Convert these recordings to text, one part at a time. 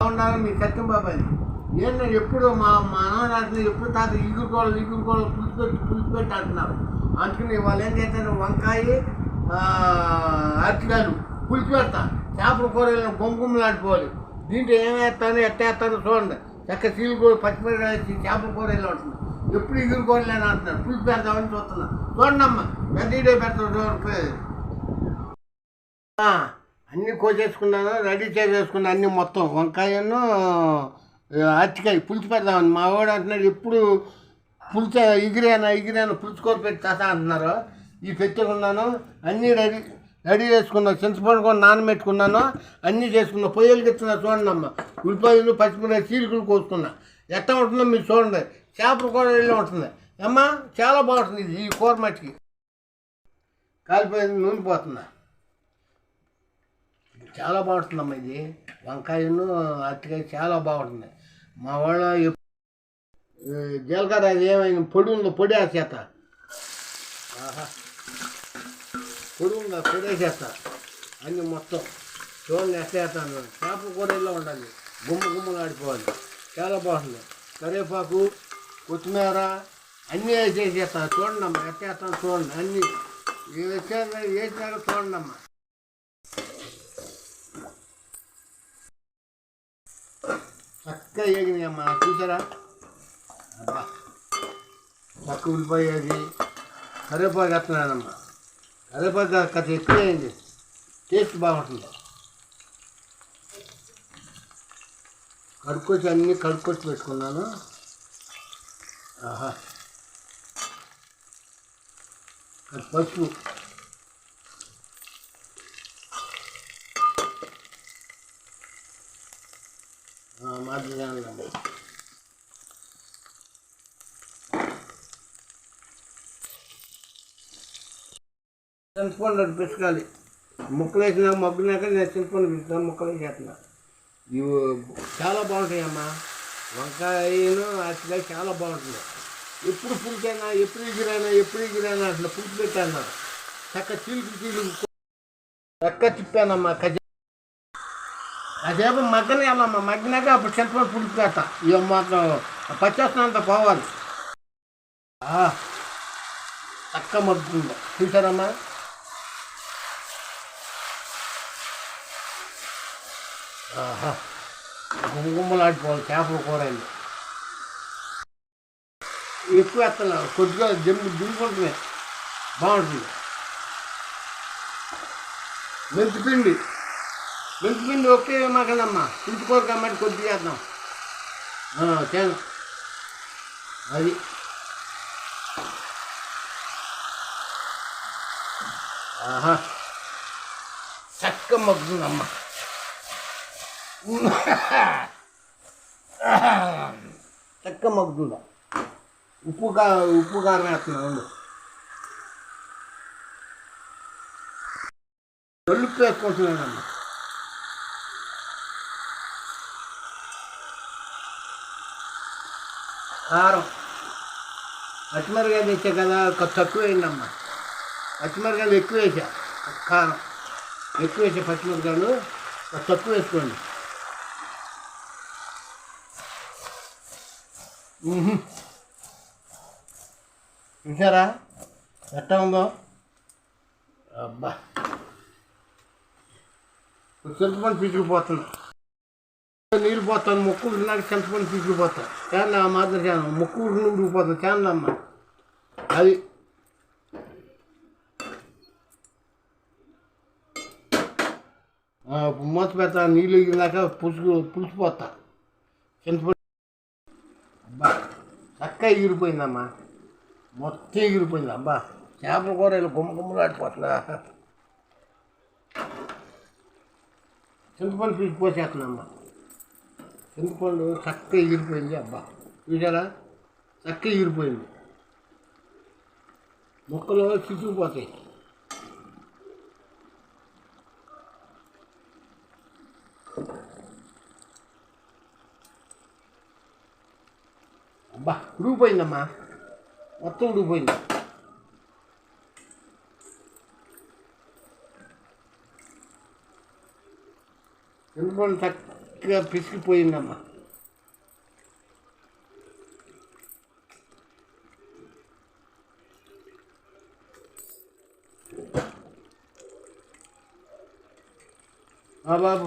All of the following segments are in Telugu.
ఉన్నారు మీ సత్యం బాబాయ్. ఏంటంటే ఎప్పుడు మా మా నాన్న ఎప్పుడు తాత ఈగురుకోవాలి ఈగురుకోవాలి పులుసు పెట్టి పెట్టి అంటున్నారు. అందుకని వాళ్ళు ఏం చేస్తారు? వంకాయ ఆ, అరటికాయలు పులుసు పెడతా చేపల కూరలు గుమ్మగుమ్మలాడిపోవాలి దీంట్లో ఏమేస్తాను ఎట్టేస్తాను చూడండి. చక్క సీలు కూర పచ్చిమిరపకాయ చేపల కూరలు ఉంటుంది ఎప్పుడు ఇగురుకోవాలి అని అంటున్నారు. పులుసు పెడతామని చూస్తున్నా చూడండి అమ్మ పెద్ద ఇడే పెడతాడు చూడండి. అన్నీ కోసేసుకున్నాను రెడీ చేసేసుకున్నాను అన్నీ మొత్తం. వంకాయను ఆ, అరటికాయ పులుసు పెడదామని. మా వాడు అంటున్నాడు ఎప్పుడు పులుసు ఎగిరాను ఎగిరాను పులుసు పెట్టేస్తా పెట్టి అంటున్నారు. ఈ పెట్టుకున్నాను అన్నీ రెడీ రెడీ చేసుకున్నాను. చింతపండు కూడా నానబెట్టుకున్నాను అన్నీ చేసుకున్నా పొయ్యలు ఎత్తున్నా చూడండి అమ్మ. ఉల్లిపాయలు పచ్చిమిరపకాయ చీలికలు కోసుకున్నా. ఎట్లా ఉంటుందో మీరు చూడండి. చేపలు కూడా వెళ్ళి ఉంటుంది. అమ్మ చాలా బాగుంటుంది ఇది ఈ కూర మట్టికి. కాలిపోయింది నూనె పోతున్నా. చాలా బాగుంటుందమ్మా ఇది. వంకాయను అరటికాయ చాలా బాగుంటుంది. మా వాళ్ళ జీలకర్ర అది ఏమైనా పొడి ఉందో పొడి వేసేత ఆహా. పొడి ఉందా? పొడి వేసేస్తా అన్నీ మొత్తం చూడండి వేసేస్తాను కూర ఇలా ఉండాలి. గుమ్మ గుమ్మలు ఆడిపోవాలి. చాలా బాగుంటుంది కరివేపాకు కొత్తిమీర అన్నీ వేసేసేస్తాను చూడండి అమ్మా ఎట్టేస్తాను చూడండి. అన్నీ వేసాక వేసినాక చూడండి అమ్మా చక్కగా ఏగినాయమ్మా చూసారా? అబ్బా చక్క ఉల్లిపోయేది కరివేపాకు వేస్తున్నానమ్మా. కరివేపాకు కథ ఎక్కువైంది టేస్ట్ బాగుంటుంది. కడుక్కొచ్చి అన్నీ కడుక్కొచ్చి పెట్టుకున్నాను. ఆహా. అది పసుపు. చింతపండు ఒకటి మొక్కలు ముక్కలు వేసినాక మగ్గినాక నేను చింతపండు పిసుకున్నా ముక్కలు వేసేస్తున్నా. ఇవి చాలా బాగుంటాయి అమ్మా వంకాయను అరటికాయ చాలా బాగుంటుంది. ఎప్పుడు పులికైనా ఎప్పుడు ఎగిరైనా ఎప్పుడు ఎగిరైనా అట్లా పులికి పెట్టాను. చక్క చీలికి చీలికి చక్క తిప్పానమ్మా కజ అదేమో మగ్గన వెళ్ళమ్మా మగ్గినాక అప్పుడు చింతపండు పులికి పెట్ట ఇవి మాత్రం పచ్చేస్తున్నంత పోవాలి. చక్క మగ్గుతుంది. చూసారమ్మా? ఆహా. గుమ్మగుమ్మలాడిపోవాలి చేపలు కూరలు. ఎక్కువ ఎత్తలేదు కొద్దిగా జమ్ము దిగుకుంటున్నాయి బాగుంటుంది. మెంతిపిండి. మెంతిపిండి ఒకే మాకదమ్మా. చింతకూర కాబట్టి కొద్దిగా వేద్దాం. చేను. అది. ఆహా. చక్క మగ్గుందమ్మా చక్క మగ్గుందా ఉప్పు కా ఉప్పు కారం వేస్తున్నాను తొలుపు వేసుకుంటున్నానమ్మా. కారం. పచ్చిమిరకాయలు తెచ్చా కదా ఒక తక్కువ వేయండమ్మా పచ్చిమిరకాయలు ఎక్కువ వేసా కారం. ఎక్కువ వేసా పచ్చిమిరకాయలు ఒక తక్కువ వేసుకోండి. చూసారా ఎట్లా ఉందో? అబ్బా. చింతపండు పీచుకుపోతున్నా నీళ్ళు పోతాను ముక్కు ఉడినాక చింతపండు పీచుకుపోతా చాలా మాత్రం చాలా ముక్కు ఉడికి చాలా అమ్మ అది. మూత పెడతా నీళ్ళు ఇగినాక పులుసు పులిసిపోతా చింతపండు అంతా ఎగిరిపోయిందమ్మా మొత్తం ఎగిరిపోయింది అబ్బా. చేపల కూర ఇలా గుమ్మ గుమ్మలు ఆడిపోతుందా చింతపండు పీసి పోసేస్తున్నామ్మా చింతపండు చక్క ఎగిరిపోయింది అబ్బా. చూసారా చక్క ఎగిరిపోయింది మొక్కలు చిక్కుకుపోతాయి బా ఉడిగిపోయిందమ్మా మొత్తం ఉడిగిపోయింది చింతపండు చక్కగా పిసికిపోయిందమ్మా. బాబు.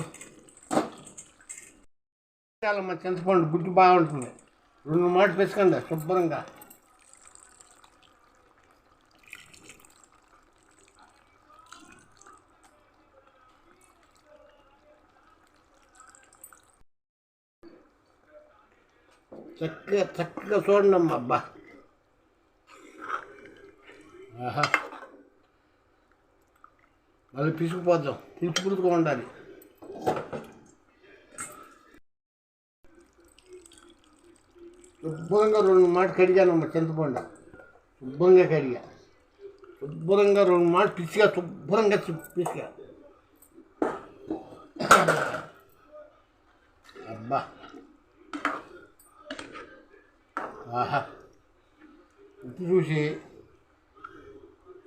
చాలమ్మా చింతపండు గుడ్డు బాగుంటుంది. రెండు మాటలు పెంచుకోండి శుభ్రంగా. చక్కగా చక్కగా చూడండి అమ్మ అబ్బా. ఆహా. మళ్ళీ పిసుకుపోద్దాం పులుసు ఉండాలి. శుభ్రంగా రెండు మాట కడిగానమ్మా చింతపండు శుభ్రంగా కడిగా. శుభ్రంగా రెండు మాట పిచ్చిగా శుభ్రంగా పిచ్చిగా అబ్బా. ఆహా. ఉప్పు చూసి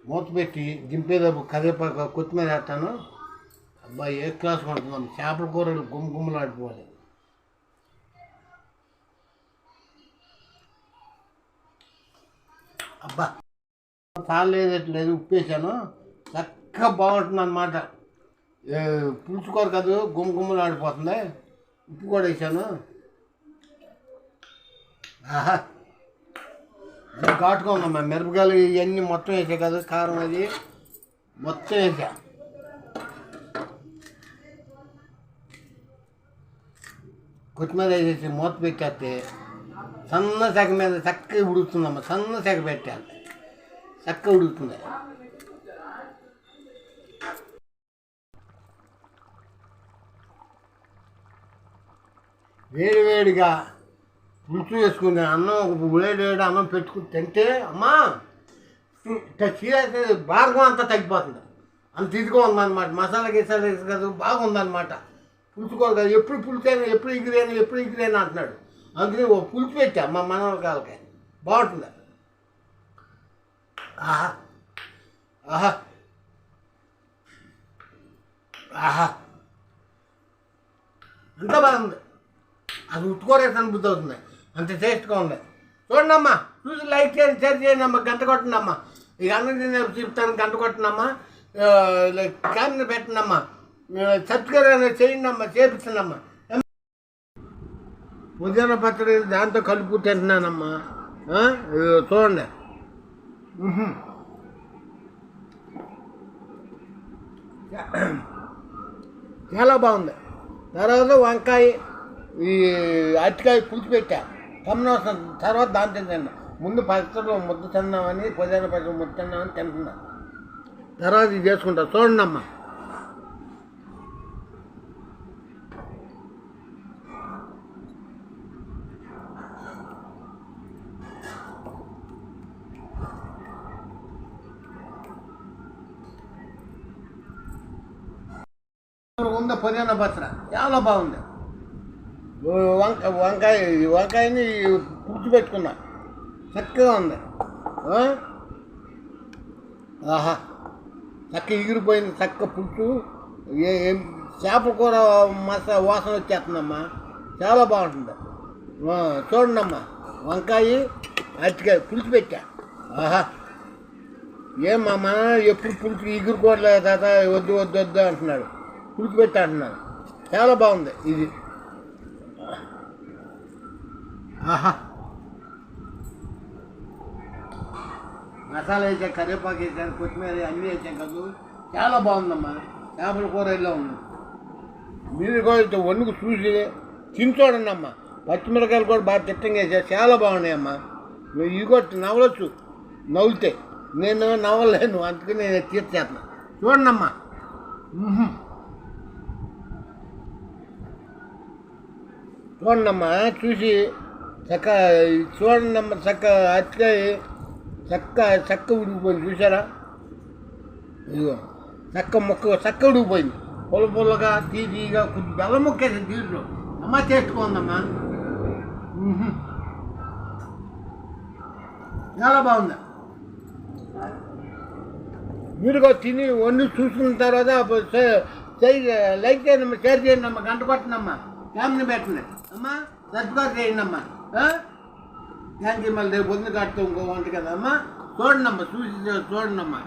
మూత పెట్టి దింపేదప్పు కరివేపాకు కొత్తిమీర వేస్తాను. అబ్బాయి ఏ క్లాస్ కొంటున్నాం చేపల కూరలు గుమ్మ గుమ్మలాడిపోవాలి అబ్బా. తాలేదట్లేదు ఉప్పేసాను చక్కగా బాగుంటుంది అనమాట పులుసు కూర కాదు గుమ్మగుమ్మలు ఆడిపోతుంది. ఉప్పు కూడా వేసాను ఆహా. ఘాటుగా ఉందమ్మా మిరపకాయలు ఇవన్నీ మొత్తం వేసా కదా కారం అది. మొత్తం వేసా. కొత్తిమీర వేసేసి మూత పెట్టేస్తే సన్న సెగ మీద చక్కగా ఉడుకుతుందమ్మ సన్న సెగ పెట్టాలి. చక్కగా ఉడుకుతుంది. వేడివేడిగా పులుసు వేసుకుని అన్నం ఒక వేడివేడి అన్నం పెట్టుకుని తింటే అమ్మా చీరైతే భాగం అంతా తగ్గిపోతుంది. అంత ఇదిగా ఉందన్నమాట. మసాలా గిసాలా వేసి కదా బాగుందన్నమాట. పులుసు కదా కాదు ఎప్పుడు పులుసు ఎప్పుడు ఎగిరైనా ఎప్పుడు ఎగిరైనా అంటున్నాడు. అందుకని ఓ పులుపు పెట్టా మా మనవరకాలకి బాగుంటుంది ఆహా ఆహా ఆహా అంతా బాగుంది అది ఉట్టుకోరేసాను బుద్ధి అవుతుంది అంత టేస్ట్గా ఉంది చూడండమ్మా చూసి లైక్ చేయండి షేర్ చేయండి అమ్మా గంట కొట్టండమ్మా ఇక అన్నం చెప్తాను గంట కొట్టండమ్మా క్యాన్ పెట్టండమ్మా సబ్స్క్రైబ్ అనేది చేయండి అమ్మా చేపిస్తుంది పుదీనా పచ్చడి దాంతో కలుపు తింటున్నానమ్మా. చూడండి. చాలా బాగుంది. తర్వాత వంకాయ ఈ అరటికాయ పులుసు పెట్టా తర్వాత దాని తింటాను ముందు పచ్చడిలో ముద్ద తిన్నామని పుదీనా పచ్చడి ముద్ద తిన్నామని తింటున్నా. తర్వాత ఇది చేసుకుంటా. చూడండి అమ్మా ఉంది పుదీనా పచ్చడి? చాలా బాగుంది. వంక వంకాయ వంకాయని పుచ్చి పెట్టుకున్నా. చక్కగా ఉంది. ఆహా. చక్క ఎగిరిపోయింది చక్క పుచ్చు ఏ ఏం చేపల కూర మసా వాసన వచ్చేస్తుందమ్మా. చాలా బాగుంటుంది. చూడండమ్మా. వంకాయ అరటికాయ పులుసు పెట్టా. ఆహా. ఏం మా మన ఎప్పుడు పులుసు ఎగురుకోవట్లేదు తాత వద్దు వద్దు వద్దు అంటున్నాడు. పులుసు పెట్టా చాలా బాగుంది ఇది. ఆహా. మసాలా వేసాం కరివేపాకు వేసాను కొత్తిమీర అన్నీ వేసాం కదా. చాలా బాగుందమ్మా. చేపల కూర ఇలా ఉంది? మీరు కూడా ఇట్లా వండుకు చూసి తిని చూడండి అమ్మా పచ్చిమిరకాయలు కూడా బాగా తిట్టంగా వేసారు. చాలా బాగున్నాయమ్మా. నువ్వు ఇవి కూడా నవ్వలొచ్చు నవ్వులితే నేను నవ్వలేను. అందుకని నేను తీర్చేస్తున్నా. చూడండి అమ్మా చూడండమ్మా చూసి చక్క చూడండమ్మా చక్క అట్లే చక్క చక్క ఉడికిపోయింది చూసారా ఇదిగో చక్క ముక్క చక్క ఉడికిపోయింది. పొల పొలగా తీగా కొద్ది బెల్లం మొక్కేసి దీంట్లో అమ్మ చేసుకోందమ్మా చాలా బాగుంది. మీరు తిని వండి చూసుకున్న తర్వాత లైక్ చేయండి అమ్మా షేర్ చేయండి అమ్మా గంట కొట్టనమ్మా ఫ్యామిలీ పెట్టండి అమ్మా సబ్స్క్రైబ్ చేయండి అమ్మా థ్యాంక్ యూ మళ్ళీ రేపు పొద్దున కడుతూ ఇంకో వంట కదా అమ్మా? చూడండి అమ్మా చూసి చూడండి అమ్మా